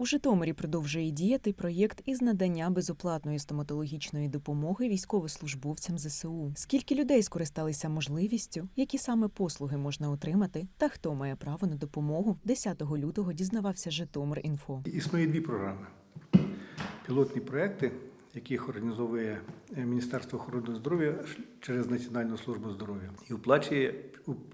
У Житомирі продовжує діяти проєкт із надання безоплатної стоматологічної допомоги військовослужбовцям ЗСУ. Скільки людей скористалися можливістю, які саме послуги можна отримати, та хто має право на допомогу, 10 лютого дізнавався Житомир Інфо. Існує дві програми. Пілотні проекти, яких організовує е, Міністерство охорони здоров'я через Національну службу здоров'я і оплачує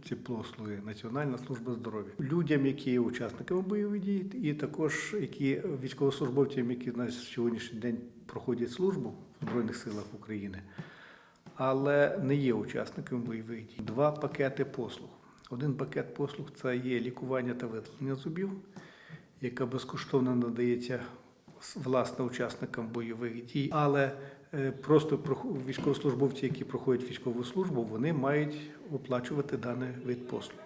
ці послуги Національна служба здоров'я людям, які є учасниками бойових дій, і також які військовослужбовцям, які на сьогоднішній день проходять службу в Збройних силах України, але не є учасниками бойових дій. Два пакети послуг. Один пакет послуг це є лікування та видалення зубів яка безкоштовно надається власне учасникам бойових дій, але е, просто військовослужбовці, які проходять військову службу, вони мають оплачувати даний вид послуг.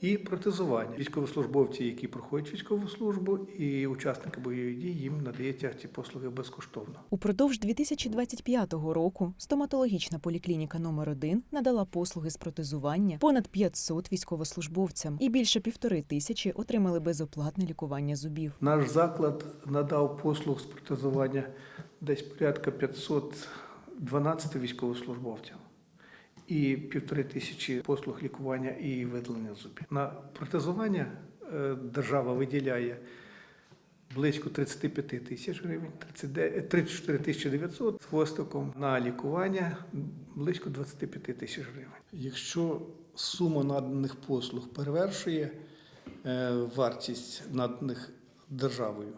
І протезування. Військовослужбовці, які проходять військову службу, і учасники бойових дій, їм надається ці послуги безкоштовно. Упродовж 2025 року стоматологічна поліклініка номер 1 надала послуги з протезування понад 500 військовослужбовцям, і більше півтори тисячі отримали безоплатне лікування зубів. Наш заклад надав послуг з протезування десь порядка 512 військовослужбовцям і півтори тисячі послуг лікування і видалення зубів. На протезування е, держава виділяє близько 35 тисяч гривень, 34 тисячі 900 з хвостиком. На лікування близько 25 тисяч гривень. Якщо сума наданих послуг перевершує е, вартість наданих державою,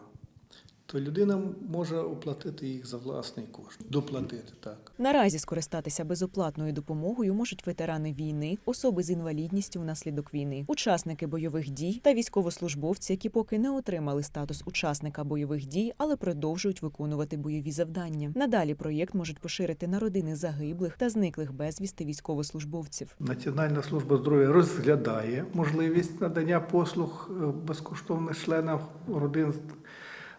то людина може оплатити їх за власний кошт, доплатити так. Наразі скористатися безоплатною допомогою можуть ветерани війни, особи з інвалідністю внаслідок війни, учасники бойових дій та військовослужбовці, які поки не отримали статус учасника бойових дій, але продовжують виконувати бойові завдання. Надалі проєкт можуть поширити на родини загиблих та зниклих безвісти військовослужбовців. Національна служба здоров'я розглядає можливість надання послуг е, безкоштовно членам родин.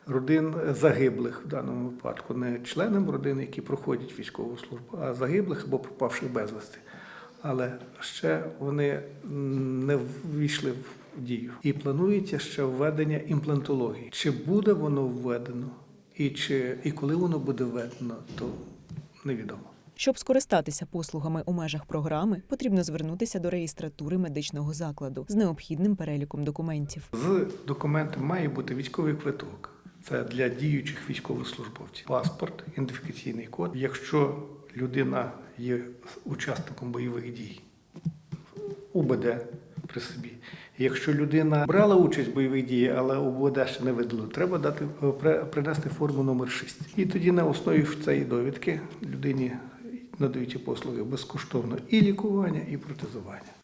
Родин загиблих в даному випадку, не членам родини, які проходять військову службу, а загиблих або пропавших безвісти. Але ще вони не ввійшли в дію. І планується ще введення імплантології. Чи буде воно введено, і, чи, і коли воно буде введено, то невідомо. Щоб скористатися послугами у межах програми, потрібно звернутися до реєстратури медичного закладу з необхідним переліком документів. З документом має бути військовий квиток. Це для діючих військовослужбовців. Паспорт, ідентифікаційний код. Якщо людина є учасником бойових дій, УБД при собі. Якщо людина брала участь в бойових діях, але УБД ще не видало, треба дати е, принести форму номер 6. І тоді на основі цієї довідки людині надають послуги безкоштовно і лікування, і протезування.